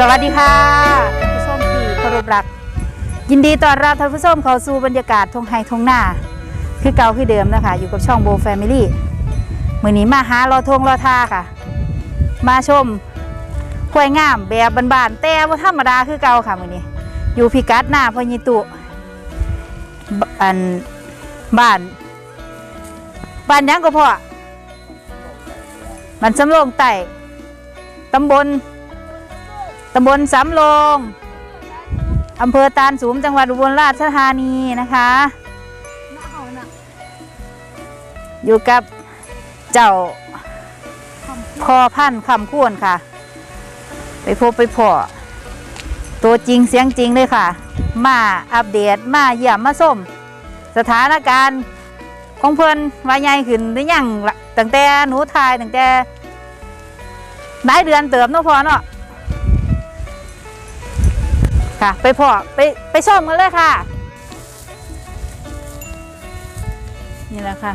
สวัสดีค่ะท่านผู้ชมที่เคารพรัก ยินดีต้อนรับท่านผู้ชมเข้าสู่บรรยากาศทงไฮทงหน้า คือเก่าคือเดิมนะคะ อยู่กับช่องโบแฟมิลี่มือนี้มาหารอทงรอทาค่ะ มาชมห้วยงามแบบบานๆแต่ว่าธรรมดาคือเก่าค่ะมือนี้ อยู่พิกัดหน้าพญิตุบอันบ้านบ้านยังก็พอบ้านสำโรงไต่ตำบล ตำบลสำโรงอำเภอตาลสูงจังหวัดอุบลราชธานีนะคะ อยู่กับเจ้าพ่อพันธุ์คำคูนค่ะ ไปพบไปพอตัวจริงเสียงจริงเลยค่ะ มาอัปเดตมาเยี่ยมมาส้ม สถานการณ์ของเพื่อนว่าใหญ่ขึ้นหรือยังตั้งแต่หนูทายตั้งแต่หลายเดือนเติมเนาะพอเนาะ ค่ะ ไปพอไปไปชมกันเลยค่ะ นี่แหละค่ะ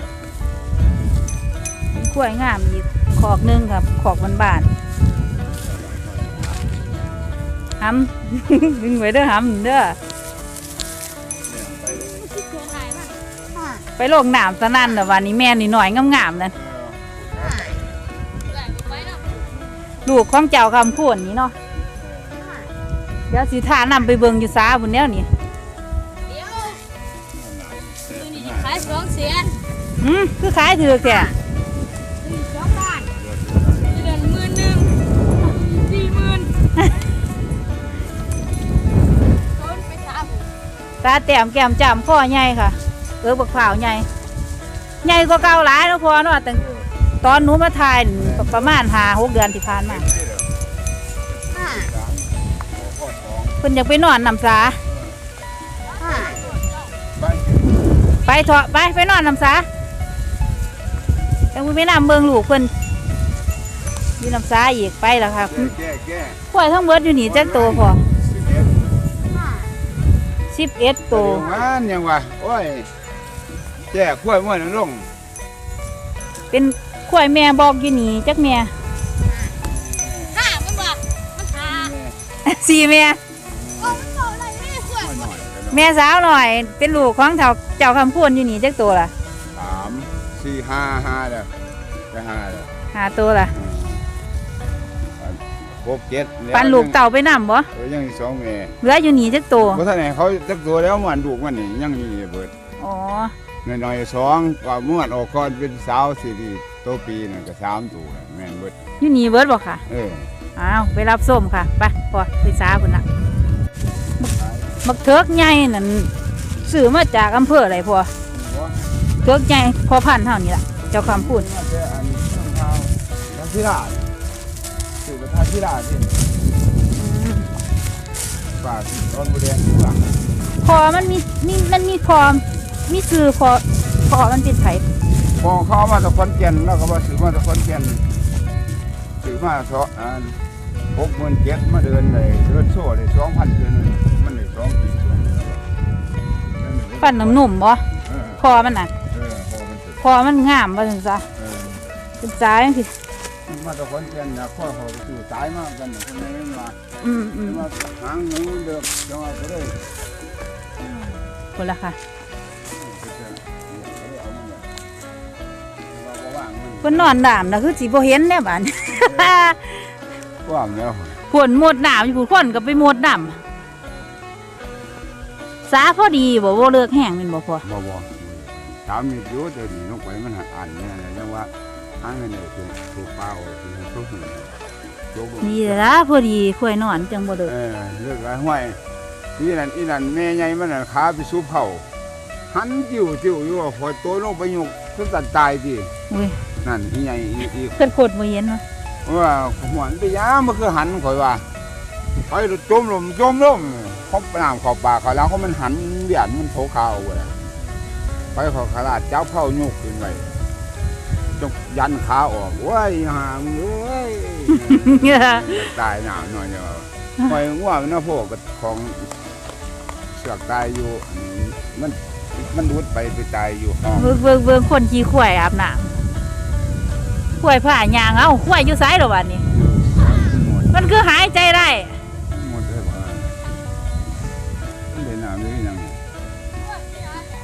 เป็นกล้วยงามอีกขอกหนึงครับขอกบานๆหำดึงไว้เด้อหำเด้อไปลงน้ำสนั่นเด้อวันนี้แม่นี่หน่อยงามๆนั่นลูกของเจ้าคำพูนนี่เนาะเดี๋ยวสิท่านำไปเบิ่งอยู่ซ้าบุญแนวนี่เดี๋ยวมือนี่ขายสองแสนอืมคือขายถือแค่ซื้อสองล้านเดือนหมื่นหนึ่งสี่หมื่นต้นไปถามตาแต้มแก้มจำข้อใหญ่ค่ะ เออบักเผาวใหญ่ใหญ่กว่าเก่าหลายแล้วพอเนาะแต่ตอนหนูมาถ่ายนี่ประมาณหาหกเดือนที่ผ่านมา พิ่นอยากไปนอนนำสาไปเถอะไปไปนอนนำสาจังไปนำเบิ่งลูกเพิ่นมีนำสาอีกไปแล้วค่ะแก้แก้กล้วยทั้งเบิดอยู่นี่จักโตพอสิบเอ็ดโตตัวมันยังวะโอ้ยแก้ขั้วม้วนลง เป็นกล้วยแม่บอกอยู่นี่จักแม่ห้ามันบอกมันหาสี่แม่ แม่สาวหน่อย เป็นลูกของเจ้าเจ้าคำพูนอยู่นี่จักตัวล่ะสามสี่ห้าห้าแล้วจะห้าแล้วหาตัวล่ะหกเจ็ดปันลูกเต่าไปนำบ่เออยังอีกสองแม่เหลืออยู่นี่จักตัวเพราะท่านไหนเขาจักตัวแล้วมันลูกมันนี่ยังนี่เบิดอ๋อหน่อยๆสองว่าม้วนออกก่อนเป็นสาวสี่ดีตัวปีนั่นก็สามตัวแม่นเบิดอยู่นี่เบิดบ่ค่ะ เออ อ้าว ไปรับส้มค่ะ ไปพอไปสาพุ่นละ บักเทิกใหญ่นั่นซื้อมาจากอำเภออะไรพอเทิกใหญ่พอพันธุ์เท่านี้ล่ะ เจ้าคำพูนมาแต่อันเครื่องเท้าทัที่ราชสื่อประทาที่ราชที่ฝากตอนบุเรียนอยู่หลังพอมันมีมีมันมีพอมีซื้อพอพอมันเป็นไผพอเขาเอามาจากคอนแก่นแล้วก็มาซื้อมาจากคอนแก่นซื้อมาเถาะอัน หกหมื่นเจ็ดมาเดินเลยเดินโซ่เลยสองพันเดือนเลยมันเลยสองปีส่วนเลยปั้นน้ำหนุ่มบ่เออพอมันน่ะเออพอมันสุดพอมันงามว่าจังซะเออเป็นสายจังซี่มาจากคอนแก่นนะพ่อเขาไปซื้อตายมากกันนะคนนี้มาอืมอืมมาหางหนูเดิมจังหวะก็ได้ คนละค่ะเพิ่นนอนดามน่ะคือสิบ่เห็นแน่บาดนี้ ว่างแล้วผลหมดน้ำอยู่ผู้คนก็ไปหมดน้ำสาพอดีบ่บ่เลิกแห้งแม่นบ่พอบ่บ่ถามมีอยู่เดี๋ยวนี้ลงไปมันหักอันเนี่ยนะยังว่าหางเงินเนี่ยคือถูกเป้าคือทุกข์ยกลงนี่ล่ะพอดีค่อยนอนจังบ่เลิกเออเลือกไรห้วยนี่นั่นอีนั่นแม่ใหญ่มันน่ะขาไปสู้เผาหันจิ้วจิ้วอยู่ว่าพอโตลงไปยกสุดตัดตายดิอุ้ยนั่นอีใหญ่อีอี เพิ่นโคตรบ่เห็นเนาะ ว่าหัวมันไปยามมันคือหันข่อยว่าไปจมลมจมลมเขาน้ำเขอบปากเขาแล้วเขามันหันเบียดมันโถขาวเว้ยไปเขอขลาดเจ้าเผายกขึ้นไปจงยันขาออกเว้ยหามงเอ้ยตายหนาวหน่อยเดียวคอยง่วงนะพวกกับของเสือกตายอยู่อันนี้มันมันรุดไปไปตายอยู่ห้องเบิ่งเบิ่งเบิ่งคนขี่ข่วยอาบน้ำ กล้วยผ้ายางเอากล้วยอยู่ไสหรอวันนี้ มันคือหายใจได้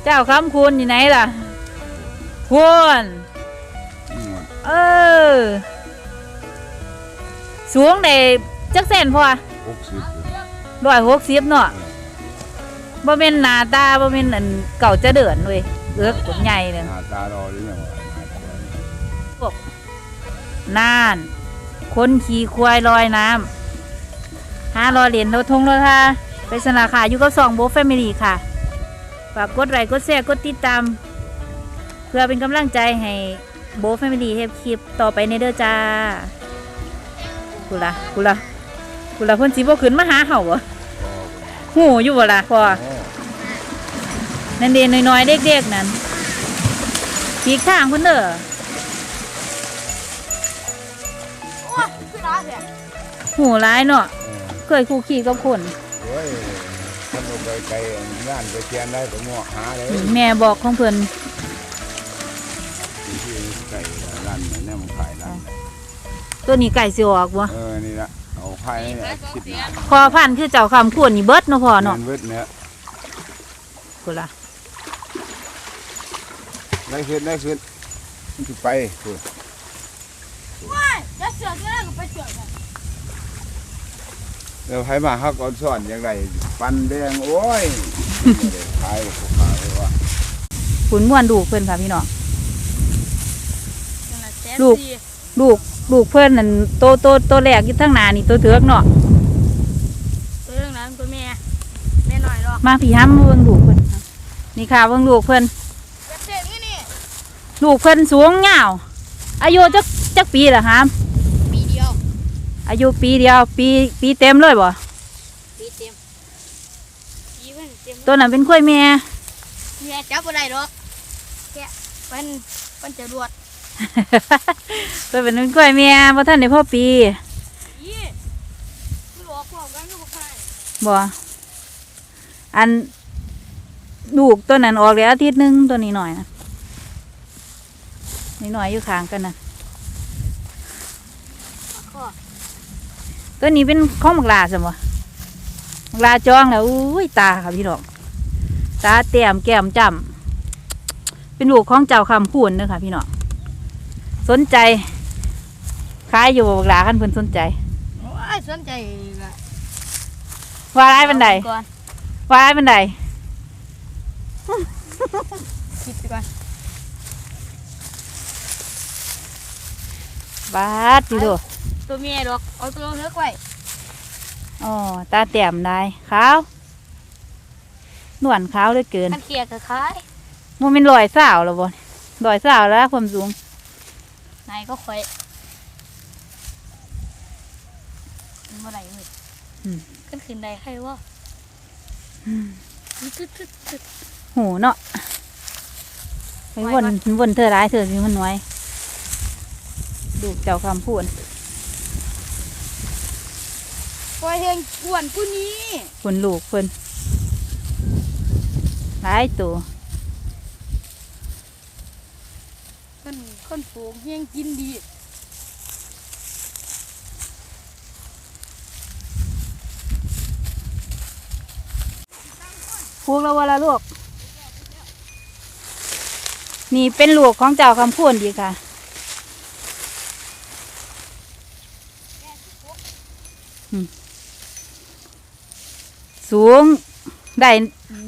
เจ้าคำคุณอยู่ไหนล่ะคุณเออสูงได้จักเส้นพอหกสิบร้อยหกสิบเนาะบ่เป็นหนาตาบ่เป็นอันเก่าจะเดือนเว้ยเอือกใหญ่เลยหนาตารอหรือยังวะ พวก น่าน คนขี่ควายลอยน้ำหารอเหรียญเราทงราทาไปสนาขาอยู่กับสองโบแฟมิลี่ค่ะฝากกดไลค์กดแชร์กดติดตาม เพื่อเป็นกำลังใจให้โบแฟมิลี่เฮปคลิปต่อไปในเด้อจ้ากูละกูละกูละเพิ่นสิบ่ขึ้นมาหาเห่าบ่หูอยู่บ่ล่ะพอนั่นเดนน้อยๆเด็กๆนั่นปีกทางเพิ่นเด้อ เนี่ย Ờ. หูร้ายเนาะเออเคยคู่ขี่กับคนโอ้ยท่านลงไปไกลงานไปเทียนได้ผมหาเลยแม่บอกของเพิ่นที่ไก่ร้านเนี่ยมันขายร้านตัวนี้ไก่สิออกบ่เออนี่ละเอาขายนี่ละคิดหนาพอพันธุ์คือเจ้าคำขวนนี่เบิดเนาะพ่อเนาะเงินเวิร์ดเนี่ยกูละได้ขึ้นได้ขึ้นมันสิไปคุณว้าย จะเสือกจะได้ก็ไปเสือกกันเดี๋ยวให้มาฮักก่อนสอนอย่างไรปันแดงโอ้ยขายขายว่าขุนม่วนลูกเพิ่อนค่ะพี่น้อง นั่นแหละแสนลูก สี่ลูกลูกเพิ่อนนั่นโตโตโตแรกอยู่ทางหนานี่โตเถือกเนาะตัวเรื่องนั้นตัวแม่แม่หน่อยหรอกมาพี่ห้ำเบิ่งลูกเพิ่อนค่ะนี่ค่ะเบิ่งลูกเพิ่นจะเสร็จนี่นี่ลูกเพิ่นสูงยาวอายุจัก จักปีล่ะครับปีเดียว อายุปีเดียว ปีปีเต็มเลยบ่ปีเต็มปีเพิ่นเต็มตัวนั้นเป็นข้อยแม่เมียจับอะไรหรอกแกะมันมันจะรวดตัวเป็นข้อยแม่บ่ทันได้พ่อปียี่มันออกพร้อมกันก็บ่ใครบ่อันลูกตัวนั้นออกแล้วอาทิตย์หนึงตัวนี้หน่อยนะนี่หน่อยอยู่ข้างกันนะ ก็ ตัวนี้เป็นของมักลาใช่บ่มักลาจองแล้วอุ้ยตาค่ะพี่น้องตาเต็มแก้มจ้ำเป็นลูกของเจ้าคำคูณเด้อค่ะพี่น้องสนใจขายอยู่บ่มักลาคันเพิ่นสนใจโอ้ยสนใจละว่าร้ายบันไดก่อนว่าร้ายบันไดคิดไปก่อนบาดดิโด ตัวเมียดอกเอาตัวเลือกไว้อ๋อตาแต้มได้ขาวหนวลขาวเหลือเกินมันเคลียร์กับคล้ายโมเมนลอยสาวแล้วบ่ลอยสาวแล้วความสูงนายก็ค่อยมันเมื่อไหร่มืดขึ้นขึ้นได้ใครวะตึ๊ดตึ๊ดตึ๊ดหูเนาะไปวนวนเธอร้ายเธอสิมันน้อยดูเจ้าคำพูด ปล่อยเฮงอ้วนผู้นี้คนลูกเพิ่นร้ายตัวคนคนปลูกเฮงกินดีพูกแล้วว่าละลูก นี่เป็นลูกของเจ้าคำพูดดีค่ะ สูงได้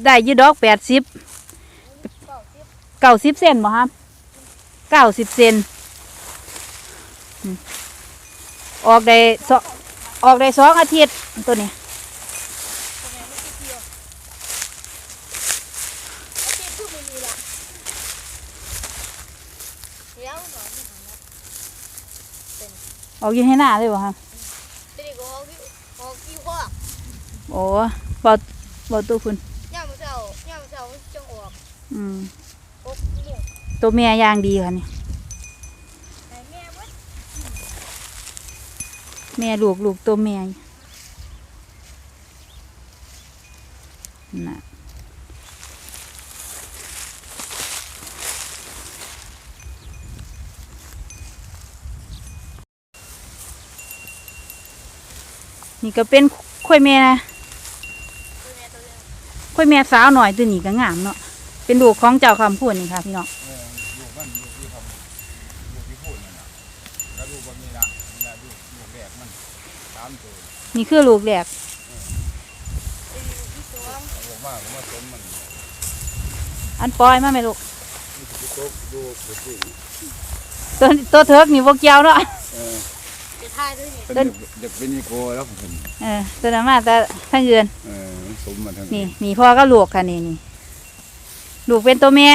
ได้อยืดดอกแปดสิบเก้าสิบเซนบ่ครับเก้าสิบเซนอืมออกได้สองออกได้สองอาทิตย์ตัวนี้แล้วหน่อยออกอยู่ให้หน้าเลยบ่ครับตีก็ออกที่ออกที่ข้อโอ้ บอบ่ตัวคุณย่ามเจ้าย่ามเจ้าจงออกอืมอกหมูตัวเมียย่างดีค่ะนี่ไอ้แม่เบิดแม่ลูกลูกตัวเมียน่ะนี่ก็เป็นค่อยแม่นะ ตัวแม่ตัวเล็ก ค่อยแม่สาวหน่อยตัวนี้ก็งามเนาะเป็นเป็นลูกของเจ้าคำพูดนี่ค่ะพี่น้องเออลูกมันลูกที่ทำลูกที่พูดนั่นน่ะแล้วลูกมันนี่ละนี่ละลูกลูกแรกมันสามตัวนี่คือลูกแรกบอกว่าผมว่าสมมันอันปล่อยมาไหมลูกนี่คือโต๊ะดูดูสิตัวตัวเทิกนี่พวกเกียวเนาะเออจะทายด้วยนี่เป็นเด็กเป็นนิโก้แล้วผมเออตัวนั้นมาแต่ทั้งเดือนเออ สมมันทั้งนี่นี่พ่อก็ลูกค่ะนี่นี่ลูกเป็นตัวแม่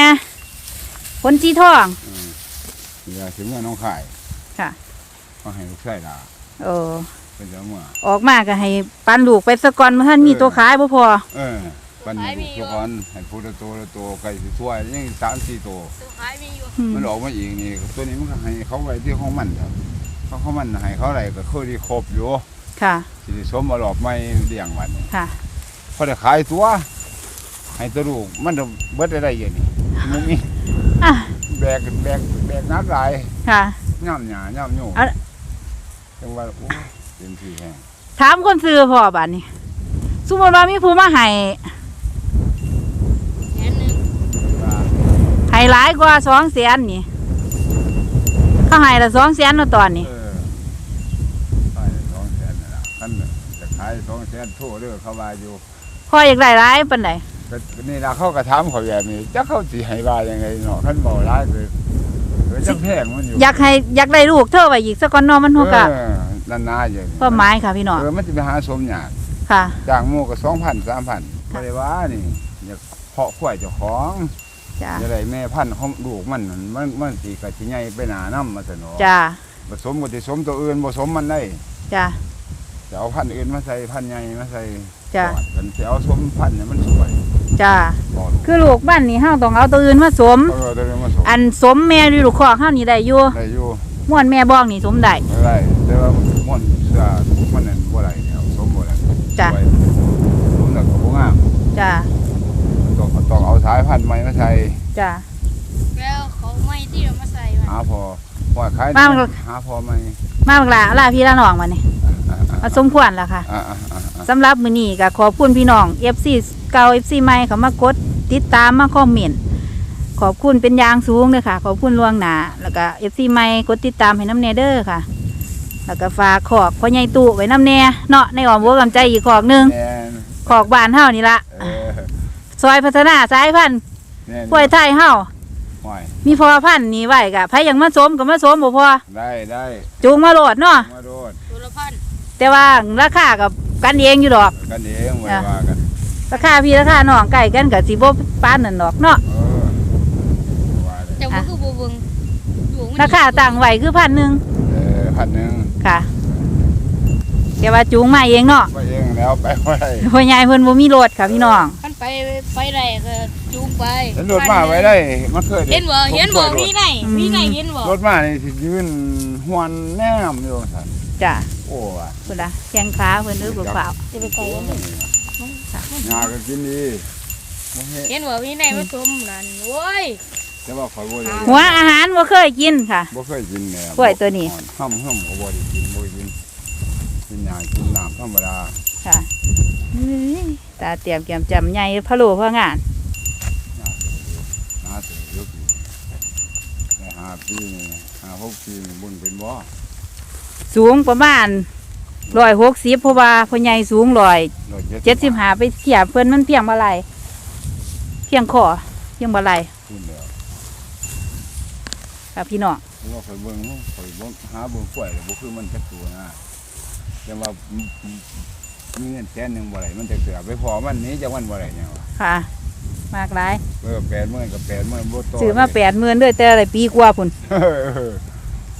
ขนจีทองเออเวลาถึงว่าน้องขายค่ะก็ให้ลูกชายด่าโอ้เป็นจังหวะออกมาก็ให้ปันลูกไปสะก่อนเมื่อท่านมีตัวขายบ่พอเออปันลูกทุกคนให้พูดละตัวละตัวไก่สิถ้วยยังสามสี่ตัวตัวขายมีอยู่อืมมันออกมาอีกนี่ตัวนี้มันก็ให้เขาไว้ที่ห้องมันครับเขาเขามันให้เขาอะไรก็คือที่ครบอยู่ค่ะสิได้สมมาหลอบไม่เลี้ยงมันค่ะ พอได้ขายตัว ให้ตัวลูกมันจะเบิดได้ยังนี่มันนี่อะแบกแบกแบกนักหลายค่ะ ย่ำหยาย่ำโยอะ จังว่าโอ้เต็มที่แห้งถามคนซื้อพ่อบัดนี้สมมติว่ามีผู้มาให้แขนหนึ่งว่าให้หลายกว่าสองแสนนี่เขาให้ละสองแสนเนาะตอนนี้ เออขายสองแสนนั่นล่ะคันจะขายสองแสนทั่วเด้อเขาว่าอยู่ พ่ออยากได้หลายปานใดก็นี่ล่ะเขาก็ถามเขาแบบนี้จักเขาสิให้ว่ายังไงเนาะคันบ่ร้ายคือเออจักแพงมันอยู่อยากให้อยากได้ลูกเท่าไว้อีกสักก่อนเนาะมันหัวกะเออนั่นนาอยู่นี่เป้าหมายค่ะพี่น้องเออมันจะไปหาสมหยาดค่ะ จ้างหมู่ก็สองพันสามพันค่ะก็เลยว่านี่อยากเพาะควายเจ้าของจ้าจะได้แม่พันธุ์ของลูกมันนั่นมันมันสิกะสิใหญ่ไปหนาน้ำมาซะเนาะจ้าผสมก็สิสมตัวอื่นบ่สมมันได้จ้าจะเอาพันธุ์อื่นมาใส่พันธุ์ใหญ่มาใส่ จ้ะก่อนกันสิเอาสมพันธุ์เนี่ยมันสวยจ้าบ่คือลูกบ้านนี่เฮาต้องเอาตัวอื่นมาสวม เออตัวนี้มาสมอันสมแม่อยู่ลูกคอกเฮานี่ได้อยู่ได้อยู่ม่วนแม่บ้องนี่สมได้ ไม่ได้แต่ว่าม่อนเสื้อมันนั่นบ่ได้แล้วสมบ่ได้จ้ะ สวยสมแล้วก็บ่งามจ้าต้องต้องเอาสายพันธุ์ใหม่มาใส่จ้าแล้วเขาไม่ที่เรามาใส่มัน หาพอพอขายมามันก็ หาพอใหม่มาบักหลาลาพี่ละน้องมานี่ มาสมควรแล้วค่ะ อ่าอ่าอ่าอ่าสำหรับมื้อนี้ก็ขอบคุณพี่น้อง FC เก่า FC ใหม่เขามากดติดตามมาคอมเมนต์ขอบคุณเป็นอย่างสูงเลยค่ะ ขอบคุณล่วงหน้าแล้วก็ FC ใหม่กดติดตามให้น้ำแนเด้อค่ะ แล้วก็ฝากขอกพ่อใหญ่ตู้ไว้น้ำแน่เนาะในอ้อมหัวกำใจอีกขอกหนึงแน่นขอกบ้านเฮานี่ละเออซอยพัฒนาสายพันธุ์แน่นกล้วยไทยเฮาห้อยมีพอพันธุ์นี่ไว้กะไผอยังมาสมก็มาสมบ่พอได้ได้จูงมาโหลดเนาะมาโดดตัวละพัน แต่ว่าราคากับกันเองอยู่ดอก กันเองไว้ว่ากันราคาพี่ราคาน้องใกล้กันก็สิบ่ปานนั่นดอกเนาะเออว่าเลยแต่ว่าคือบูเบิงอยู่มันราคาต่างไว้คือพันหนึ่งเออพันหนึ่งค่ะแต่ว่าจูงมาเองเนาะไปเองแล้วไปไว้พ่อใหญ่เพิ่นบ่มีรถค่ะพี่น้องมันไปไปได้ก็จูงไปฉันรถมาไว้ได้มันเคยเห็นบ่เห็นบ่พี่ไหนอืมพี่ไหนเห็นบ่รถมานี่สิยืนหวนแนมอยู่สันจ้ะ โอ้ว่ะพุ่นล่ะแข้งขาเพิ่นอึกเปล่าจะไปไกลกันเลยงาก็กินดีบ่เฮ็ดเห็นบ่พี่ไหนมาสมนั่นโว้ยแต่ว่าข่อยบ่ได้หัวอาหารบ่เคยกินค่ะ บ่เคยกินแหน่กล้วยตัวนี้ ห้ำห้ำก็บ่ได้กินบ่ได้กินกินหยังกินน้ำธรรมดาค่ะเฮ้ยตาเตรียมเกียมจำใหญ่พะโล้พะงานหาเสือยุกได้ห้าปีนี่ห้าหกปีนี่บุญเป็นบ่ สูงประมาณ160เพราะว่าพ่อใหญ่สูง100ร้อยเจ็ดสิบหาไปเทียบเพิ่นมันเพียงบ่ไหลเพียงคอเพียงบ่ไหลขึ้นแล้วค่ะพี่น้องเพราะว่าข่อยเบิ่งข่อยบ่หาเบิ่งกล้วยแล้วบ่คือมันจักตัวนะแต่ว่ามีเงินแสนหนึงบ่ได้มันจะเสือไปพอมันนี้จักวันบ่ได้เนี่ยว่ะค่ะ มากหลายเออ80,000กับ80,000บ่ต่อซื้อมาแปดหมื่นด้วยแต่อะไรปีกว่าพุ่น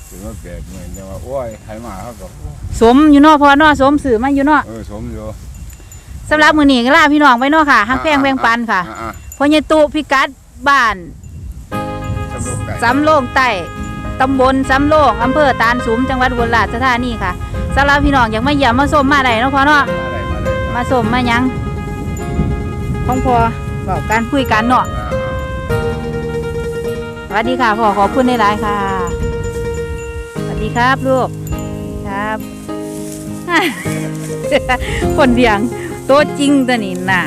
เออซื้อมา80,000แต่ว่าโอ้ยใครมาเขาก็สมอยู่เนอพอเนอสมซื้อมาอยู่เนอเออสมอยู่สำหรับมื้อนี้ก็ลาพี่น้องไว้เนาะค่ะฮักแพงแบ่งปันค่ะอ่าพ่อใหญตุพิกัดบ้านๆสำโรงใต้ตำบลสำโรงอำเภอตาลสุมจังหวัดอุบลราชธานีค่ะสำหรับพี่น้องอยากมาเยี่ยมมาชมมาได้เนาะพอเนาะ มาได้มาได้มาชมมาหยังของพอบอกการคุยกันเนาะอ่า สวัสดีค่ะพ่อขอบคุณในไลน์ค่ะ ดีครับลูกครับคนเดียงตัวจริงตัวนี้น่ะ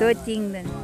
ตัวจริงตัวนี้